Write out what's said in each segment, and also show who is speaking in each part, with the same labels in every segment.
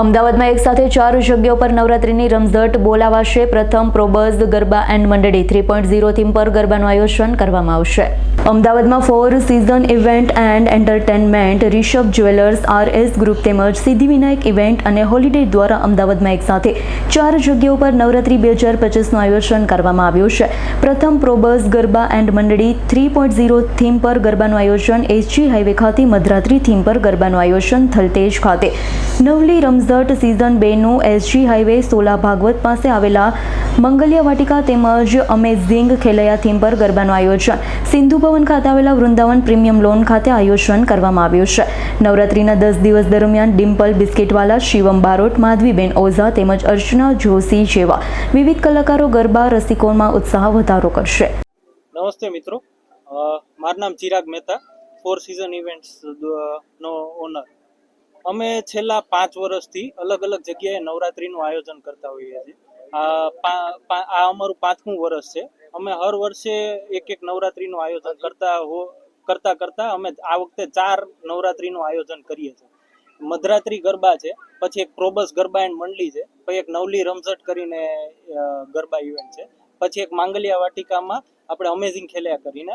Speaker 1: અમદાવાદમાં એક સાથે ચાર જગ્યાઓ પર નવરાત્રિની રમઝટ બોલાવાશે. પ્રથમ પ્રોબઝ Garba and Mandali three point zero theme પર ગરબાનું આયોજન કરવામાં આવશે. અમદાવાદમાં four season event and entertainment Rishabh jewellers R S group તેમજ સિદ્ધિવિનાયક ઇવેન્ટ અને હોલિડે દ્વારા અમદાવાદમાં એક સાથે ચાર જગ્યાઓ પર નવરાત્રિ બે હજાર પચીસનું આયોજન કરવામાં આવ્યું છે. પ્રથમ પ્રોબઝ Garba and Mandali three point zero theme પર ગરબાનું આયોજન એસજી હાઈવે ખાતે મધરાત્રિ થીમ પર ગરબાનું આયોજન થલતેજ ખાતે. નવલી રમઝટ સિઝન બેનું એસજી હાઈવે સોલા ભાગવત પાસે આવેલા મંગલિયા વાટિકા તેમજ અમેઝિંગ ખેલૈયા થીમ પર ગરબાનું આયોજન. સિંધુ ભવન ખાતે આવેલા વૃંદાવન પ્રીમિયમ લોન ખાતે આયોજન કરવામાં આવ્યું છે. નવરાત્રિના દસ દિવસ દરમિયાન ડિમ્પલ બિસ્કિટવાલા શિવમ બારોટ, માધવીબેન ઓઝા તેમજ અર્ચના જોશી જેવા વિવિધ કલાકારો ગરબા રસિકોમાં ઉત્સાહ વધારો કરશે.
Speaker 2: નમસ્તે મિત્રો. મારું નામ Chirag Mehta. Four season events નો ઓનર અમે છેલ્લા પાંચ વર્ષથી અલગ અલગ જગ્યાએ નવરાત્રીનું આયોજન કરતા હોઈએ છીએ. આ અમારું પાંચમું વર્ષ છે. અમે હર વર્ષે એક એક નવરાત્રીનું આયોજન કરતા હો, કરતા કરતા અમે આ વખતે ચાર નવરાત્રીનું આયોજન કરીએ છીએ. મધરાત્રી ગરબા છે, પછી એક પ્રોબસ ગરબા એન્ડ મંડળી છે, પછી એક નવલી રમઝટ કરીને ગરબા ઇવેન્ટ છે, પછી એક માંગલિયા વાટિકામાં આપણે અમેઝિંગ ખેલ્યા કરીને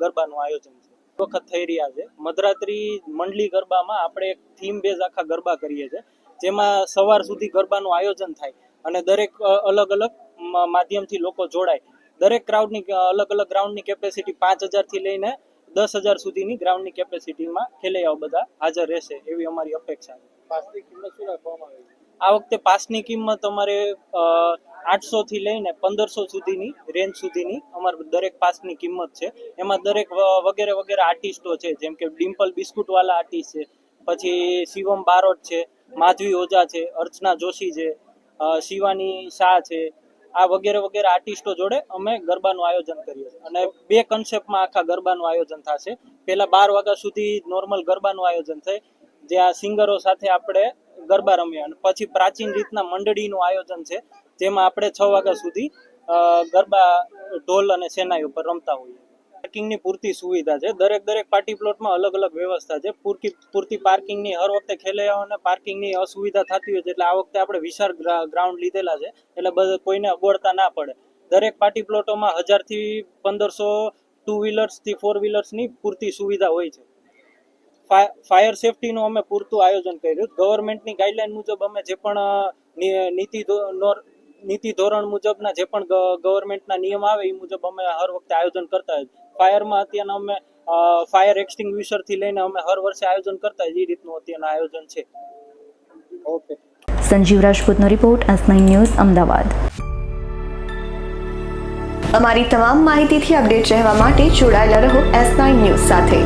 Speaker 2: ગરબાનું આયોજન વખત થઈ રહ્યા છે. મધરાત્રી મંડલી ગરબામાં આપણે એક થીમ બેઝ આખા ગરબા કરીએ છીએ. જેમાં સવાર સુધી ગરબાનું આયોજન થાય અને દરેક અલગ અલગ માધ્યમથી લોકો જોડાય. દરેક ક્રાઉડની અલગ અલગ ગ્રાઉન્ડની કેપેસિટી પાંચ હજારથી લઈને દસ હજાર સુધીની ગ્રાઉન્ડની કેપેસિટીમાં ખેલૈયાઓ બધા હાજર રહેશે એવી અમારી અપેક્ષા છે. પાસની કિંમત શું રાખવામાં આવી આ વખતે પાસની કિંમત અમારે આઠસો થી લઈને પંદરસો સુધીની રેન્જ સુધીની અમારે દરેક પાસની કિંમત છે. એમાં દરેક વગેરે વગેરે આર્ટિસ્ટો છે, જેમ કે ડિમ્પલ બિસ્કુટવાલા આર્ટિસ્ટ છે, પછી શિવમ બારોટ છે, માધવી ઓઝા છે, અર્ચના જોશી છે શિવાની શાહ છે, આ વગેરે વગેરે આર્ટિસ્ટો જોડે અમે ગરબાનું આયોજન કરીએ અને બે કન્સેપ્ટમાં આખા ગરબાનું આયોજન થશે. પહેલા બાર વાગ્યા સુધી નોર્મલ ગરબાનું આયોજન થાય. જ્યાં સિંગરો સાથે આપણે ગરબા રમ્યા અને પછી પ્રાચીન રીતના મંડળીનું આયોજન છે, જેમાં આપણે છ વાગ્યા સુધી ગરબા, ઢોલ અને સેનાઈ ઉપર રમતા હોઈએ. પાર્કિંગની પૂરતી સુવિધા છે. દરેક દરેક પાર્ટી પ્લોટમાં અલગ અલગ વ્યવસ્થા છે. પૂરતી પૂરતી પાર્કિંગની હર વખતે ખેલૈયાઓને પાર્કિંગની અસુવિધા થતી હોય છે એટલે આ વખતે આપણે વિશાળ ગ્રાઉન્ડ લીધેલા છે, એટલે બધા કોઈને અગવડતા ના પડે. દરેક પાર્ટી પ્લોટોમાં હજારથી પંદરસો ટુ વ્હીલર્સથી ફોર વ્હીલર્સની પૂરતી સુવિધા હોય છે. ફાયર સેફટીનું અમે પૂરતું આયોજન કર્યું. ગવર્મેન્ટની ગાઈડલાઈન મુજબ અમે જે પણ નીતિ નીતિ ધોરણ મુજબના જે પણ ગવર્મેન્ટના નિયમ આવે એ મુજબ અમે હર વખતે આયોજન કરતા હોય ફાયરમાં અત્યારના અમે ફાયર એક્સટિંગ્વિશરથી લઈને અમે હર વર્ષે આયોજન કરતા હોય એ રીતનું અત્યારનું આયોજન છે. Okay.
Speaker 1: Sanjeev રાજપૂતનો report S nine news Ahmedabad.
Speaker 3: અમારી તમામ માહિતીથી અપડેટ રહેવા માટે જોડાયેલા રહો એસ નાઇન ન્યૂઝ સાથે.